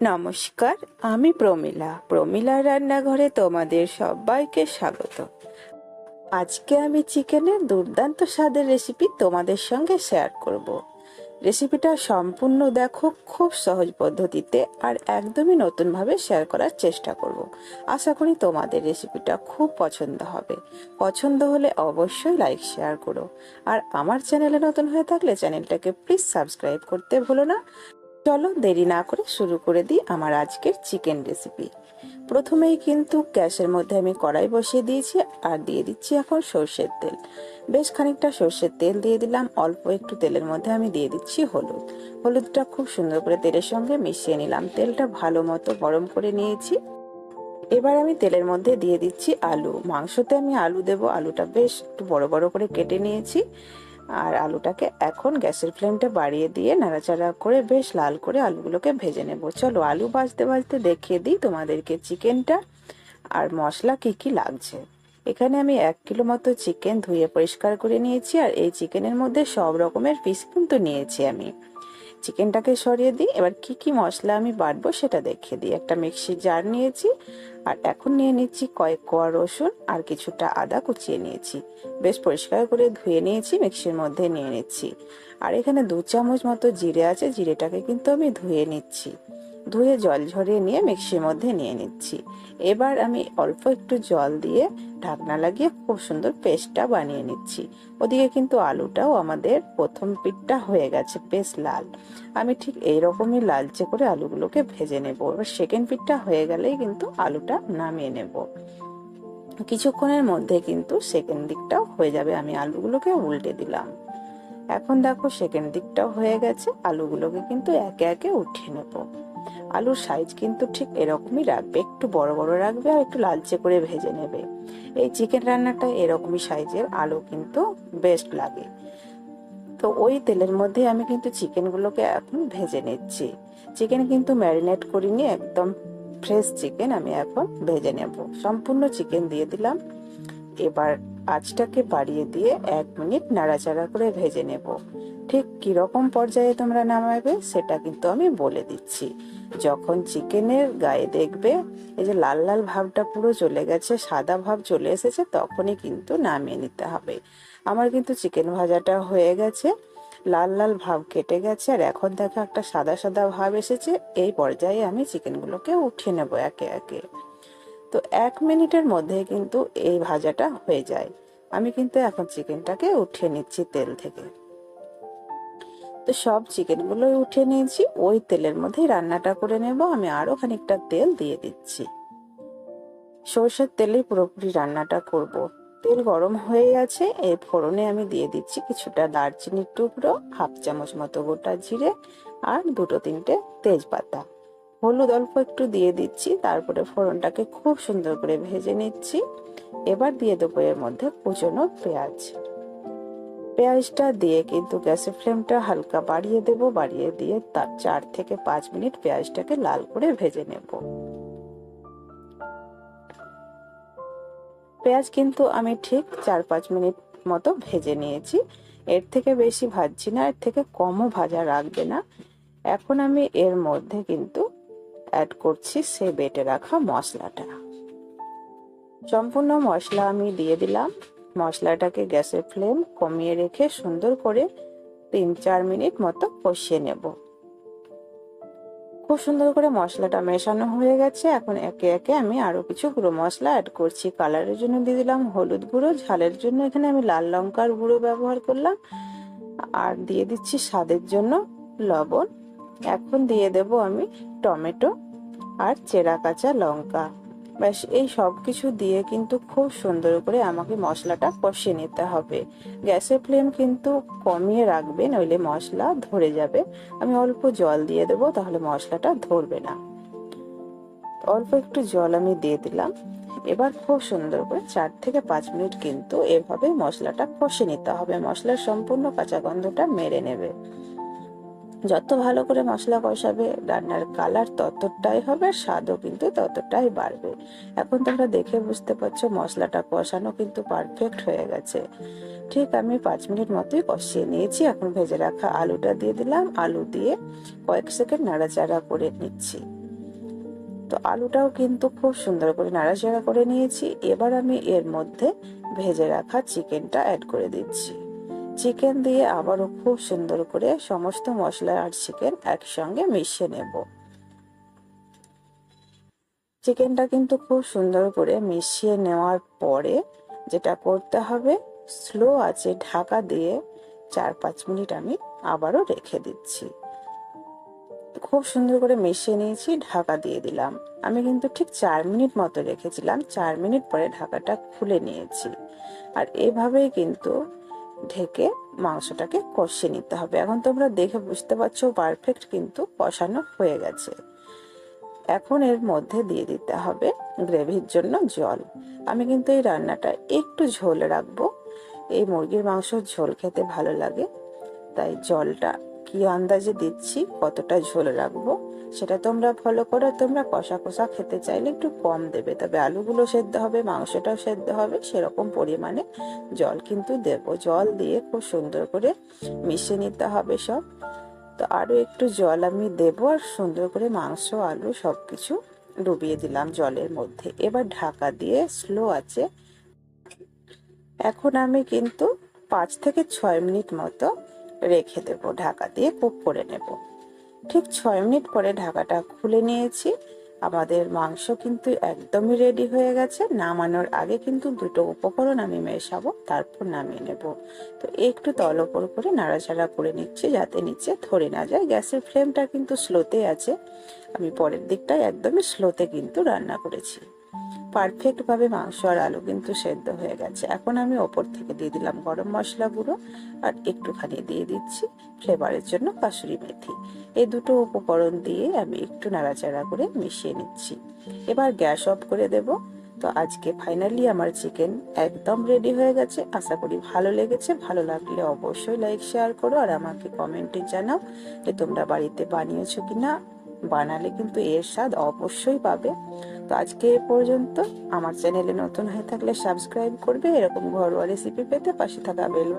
নমস্কার, আমি প্রমিলা। প্রমিলা রান্নাঘরে তোমাদের সবাইকে স্বাগত। আজকে আমি চিকেনের দুর্দান্ত স্বাদের রেসিপি তোমাদের সঙ্গে শেয়ার করব। রেসিপিটা সম্পূর্ণ দেখো খুব সহজ পদ্ধতিতে আর একদমই নতুনভাবে শেয়ার করার চেষ্টা করব। আশা করি তোমাদের রেসিপিটা খুব পছন্দ হবে। পছন্দ হলে অবশ্যই লাইক, শেয়ার করো। আর আমার চ্যানেলে নতুন হয়ে থাকলে চ্যানেলটাকে প্লিজ সাবস্ক্রাইব করতে ভুলো না। চলো দেরি না করে শুরু করে দিই আমার আজকের চিকেন রেসিপি প্রথমেই কিন্তু গ্যাসের মধ্যে আমি কড়াই বসিয়ে দিয়েছি আর দিয়ে দিচ্ছি এখন সর্ষের তেল। বেশ খানিকটা সর্ষের তেল দিয়ে দিলাম, অল্প একটু তেলের মধ্যে আমি দিয়ে দিচ্ছি হলুদ। হলুদটা খুব সুন্দর করে তেলের সঙ্গে মিশিয়ে নিলাম। তেলটা ভালো মতো গরম করে নিয়েছি। এবার আমি তেলের মধ্যে দিয়ে দিচ্ছি আলু। মাংসতে আমি আলু দেব। আলুটা বেশ একটু বড় বড় করে কেটে নিয়েছি। আর আলুটাকে এখন গ্যাসের ফ্লেমটা বাড়িয়ে দিয়ে নাড়াচাড়া করে বেশ লাল করে আলুগুলোকে ভেজে নেব। চলো আলু বাজতে বাজতে দেখিয়ে দিই তোমাদেরকে চিকেনটা আর মশলা কি কি লাগছে। এখানে আমি এক কিলো মতো চিকেন ধুয়ে পরিষ্কার করে নিয়েছি আর এই চিকেনের মধ্যে সব রকমের পিস কিন্তু নিয়েছি আমি। চিকেনটাকে সরিয়ে দিই। এবার কি কি মশলা আমি বাটবো সেটা দেখে দিই। একটা মিক্সির জার নিয়েছি আর এখন নিয়ে নিচ্ছি কয়েক কোয়া রসুন আর কিছুটা আদা কুচিয়ে নিয়েছি। বেশ পরিষ্কার করে ধুয়ে নিয়েছি, মিক্সির মধ্যে নিয়ে নিচ্ছি। আর এখানে দু চামচ মতো জিরে আছে, জিরেটাকে কিন্তু আমি ধুয়ে নিচ্ছি। ধুয়ে জল ঝরিয়ে নিয়ে মিক্সির মধ্যে নিয়ে নিচ্ছি। এবার আমি অল্প একটু জল দিয়ে ঢাকনা লাগিয়ে খুব সুন্দর পেস্টটা বানিয়ে নিচ্ছি। ওদিকে কিন্তু আলুটাও আমাদের প্রথম পিঠটা হয়ে গেছে, বেশ লাল। আমি ঠিক এইরকমই লালচে করে আলুগুলোকে ভেজে নেব। এবার সেকেন্ড পিঠটা হয়ে গেলেই কিন্তু আলুটা নামিয়ে নেব। কিছুক্ষণের মধ্যে কিন্তু সেকেন্ড দিকটাও হয়ে যাবে। আমি আলুগুলোকে উল্টে দিলাম। এখন দেখো সেকেন্ড দিকটাও হয়ে গেছে। আলুগুলোকে কিন্তু একে একে উঠিয়ে নেব। আলুর সাইজ কিন্তু ঠিক এরকমই রাখবে। একটু বড় বড় রাখবে আর একটু লালচে করে ভেজে নেবে। এই চিকেন রান্নাটা এরকমই সাইজের আলু কিন্তু বেস্ট লাগে। তো ওই তেলের মধ্যে আমি কিন্তু চিকেনগুলোকে এখন ভেজে নিচ্ছি। চিকেন কিন্তু ম্যারিনেট করিনি, একদম ফ্রেশ চিকেন আমি এখন ভেজে নেব। সম্পূর্ণ চিকেন দিয়ে দিলাম। এবার আঁচটাকে বাড়িয়ে দিয়ে এক মিনিট নাড়াচাড়া করে ভেজে নেব। ঠিক কীরকম পর্যায়ে তোমরা নামাবে সেটা কিন্তু আমি বলে দিচ্ছি। যখন চিকেনের গায়ে দেখবে, এই যে লাল লাল ভাবটা পুরো চলে গেছে, সাদা ভাব চলে এসেছে, তখনই কিন্তু নামিয়ে নিতে হবে। আমার কিন্তু চিকেন ভাজাটা হয়ে গেছে, লাল লাল ভাব কেটে গেছে, আর এখন দেখো একটা সাদা সাদা ভাব এসেছে, এই পর্যায়ে আমি চিকেনগুলোকে উঠিয়ে নেব একে একে। তো এক মিনিটের মধ্যে কিন্তু এই ভাজাটা হয়ে যায়। আমি কিন্তু এখন চিকেনটাকে উঠিয়ে নিচ্ছি তেল থেকে। তো সব চিকেনগুলো উঠে নিয়েছি। ওই তেলের মধ্যেই রান্নাটা করে নেব। আমি আরও খানিকটা তেল দিয়ে দিচ্ছি। সর্ষের তেলেই পুরোপুরি রান্নাটা করব। তেল গরম হয়ে আছে এই ফোড়নে আমি দিয়ে দিচ্ছি কিছুটা দারচিনির টুকরো, হাফ চামচ মতো গোটা জিরে আর দুটো তিনটে তেজপাতা। হলুদ অল্প একটু দিয়ে দিচ্ছি। তারপরে ফোড়নটাকে খুব সুন্দর করে ভেজে নিচ্ছি। এবার দিয়ে দেবো এর মধ্যে কুচনো পেঁয়াজ। পেঁয়াজটা দিয়ে কিন্তু গ্যাসের ফ্লেমটা হালকা বাড়িয়ে দেব, বাড়িয়ে দিয়ে তার চার থেকে পাঁচ মিনিট পেঁয়াজটাকে লাল করে ভেজে নেব। পেঁয়াজ কিন্তু আমি ঠিক চার পাঁচ মিনিট মতো ভেজে নিয়েছি। এর থেকে বেশি ভাজছি না, এর থেকে কমও ভাজা রাখবে না। এখন আমি এর মধ্যে কিন্তু অ্যাড করছি সে বেটে রাখা মশলাটা। সম্পূর্ণ মশলা আমি দিয়ে দিলাম। মশলাটাকে গ্যাসের ফ্লেম কমিয়ে রেখে সুন্দর করে তিন চার মিনিট মতো কষিয়ে নেব। খুব সুন্দর করে মশলাটা মেশানো হয়ে গেছে। এখন একে একে আমি আরও কিছু গুঁড়ো মশলা অ্যাড করছি। কালারের জন্য দিয়ে দিলাম হলুদ গুঁড়ো, ঝালের জন্য এখানে আমি লাল লঙ্কার গুঁড়ো ব্যবহার করলাম। আর দিয়ে দিচ্ছি স্বাদের জন্য লবণ। এখন দিয়ে দেব আমি টমেটো আর চেরা কাঁচা লঙ্কা। ব্যাস, এই সব কিছু দিয়ে কিন্তু খুব সুন্দর করে আমাকে মশলাটা কষিয়ে নিতে হবে। গ্যাসের ফ্লেম কিন্তু কমিয়ে রাখবে, নইলে মশলা ধরে যাবে। আমি অল্প জল দিয়ে দেবো, তাহলে মশলাটা ধরবে না। অল্প একটু জল আমি দিয়ে দিলাম। এবার খুব সুন্দর করে চার থেকে পাঁচ মিনিট কিন্তু এভাবে মশলাটা কষে নিতে হবে। মশলার সম্পূর্ণ কাঁচা গন্ধটা মেরে নেবে। যত ভালো করে মশলা কষাবে, রান্নার কালার ততটাই হবে স্বাদও কিন্তু ততটাই বাড়বে। এখন তোমরা দেখে বুঝতে পারছ মশলাটা কষানো কিন্তু পারফেক্ট হয়ে গেছে। ঠিক আমি পাঁচ মিনিট মতোই কষিয়ে নিয়েছি, এখন ভেজে রাখা আলুটা দিয়ে দিলাম। আলু দিয়ে কয়েক সেকেন্ড নাড়াচাড়া করে নিচ্ছি। তো আলুটাও কিন্তু খুব সুন্দর করে নাড়াচাড়া করে নিয়েছি। এবার আমি এর মধ্যে ভেজে রাখা চিকেনটা অ্যাড করে দিচ্ছি। চিকেন দিয়ে আবারও খুব সুন্দর করে সমস্ত মশলা আর চিকেন একসঙ্গে মিশিয়ে নেব। চিকেনটা কিন্তু খুব সুন্দর করে মিশিয়ে নেওয়ার পরে যেটা করতে হবে, স্লো আছে ঢাকা দিয়ে চার পাঁচ মিনিট আমি আবারও রেখে দিচ্ছি। খুব সুন্দর করে মিশিয়ে নিয়েছি, ঢাকা দিয়ে দিলাম। আমি কিন্তু ঠিক চার মিনিট মতো রেখেছিলাম, চার মিনিট পরে ঢাকাটা খুলে নিয়েছি। আর এভাবেই কিন্তু ঢেকে মাংসটাকে কষিয়ে নিতে হবে। এখন তোমরা দেখে বুঝতে পারছ পারফেক্ট কিন্তু কষানো হয়ে গেছে। এখন এর মধ্যে দিয়ে দিতে হবে গ্রেভির জন্য জল। আমি কিন্তু এই রান্নাটা একটু ঝোল রাখব। এই মুরগির মাংস ঝোল খেতে ভালো লাগে। তাই জলটা কি আন্দাজে দিচ্ছি কতটা ঝোল রাখব? সেটা তোমরা ফলো করো, তোমরা কষা কষা খেতে চাইলে একটু কম দেবে। তবে আলুগুলো সেদ্ধ হবে, মাংসটাও সেদ্ধ হবে, সেরকম পরিমাণে জল কিন্তু দেব। জল দিয়ে খুব সুন্দর করে মিশিয়ে নিতে হবে সব। তো আরও একটু জল আমি দেব আর সুন্দর করে মাংস, আলু সব কিছু ডুবিয়ে দিলাম জলের মধ্যে। এবার ঢাকা দিয়ে স্লো আছে। এখন আমি কিন্তু পাঁচ থেকে ছয় মিনিট মতো রেখে দেব। ঢাকা দিয়ে কুক করে নেব। ঠিক ছয় মিনিট পরে ঢাকাটা খুলে নিয়েছি। আমাদের মাংস কিন্তু একদমই রেডি হয়ে গেছে। নামানোর আগে কিন্তু দুটো উপকরণ আমি মেশাবো, তারপর নামিয়ে নেব। তো একটু তল ওপর করে নাড়াচাড়া করে নিচ্ছি যাতে নিচে ধরে না যায়। গ্যাসের ফ্লেমটা কিন্তু স্লোতে আছে। আমি পরের দিকটায় একদমই স্লোতে কিন্তু রান্না করেছি। পারফেক্ট ভাবে মাংস আর আলু কিন্তু সেদ্ধ হয়ে গেছে। এখন আমি ওপর থেকে দিয়ে দিলাম গরম মশলা গুঁড়ো আর একটুখানি দিয়ে দিচ্ছি ফ্লেভারের জন্য কাসুরি মেথি। এই দুটো উপকরণ দিয়ে আমি একটু নাড়াচাড়া করে মিশিয়ে নিচ্ছি। এবার গ্যাস অফ করে দেব। তো আজকে ফাইনালি আমার চিকেন একদম রেডি হয়ে গেছে। আশা করি ভালো লেগেছে। ভালো লাগলে অবশ্যই লাইক শেয়ার করো আর আমাকে কমেন্টে জানাও যে তোমরা বাড়িতে বানিয়েছো কিনা। বানালে কিন্তু এর স্বাদ অবশ্যই পাবে। তো আজকে এ পর্যন্ত। আমার চ্যানেলে নতুন হয়ে থাকলে সাবস্ক্রাইব করবে। এরকম ঘরোয়া রেসিপি পেতে পাশে থাকা বেল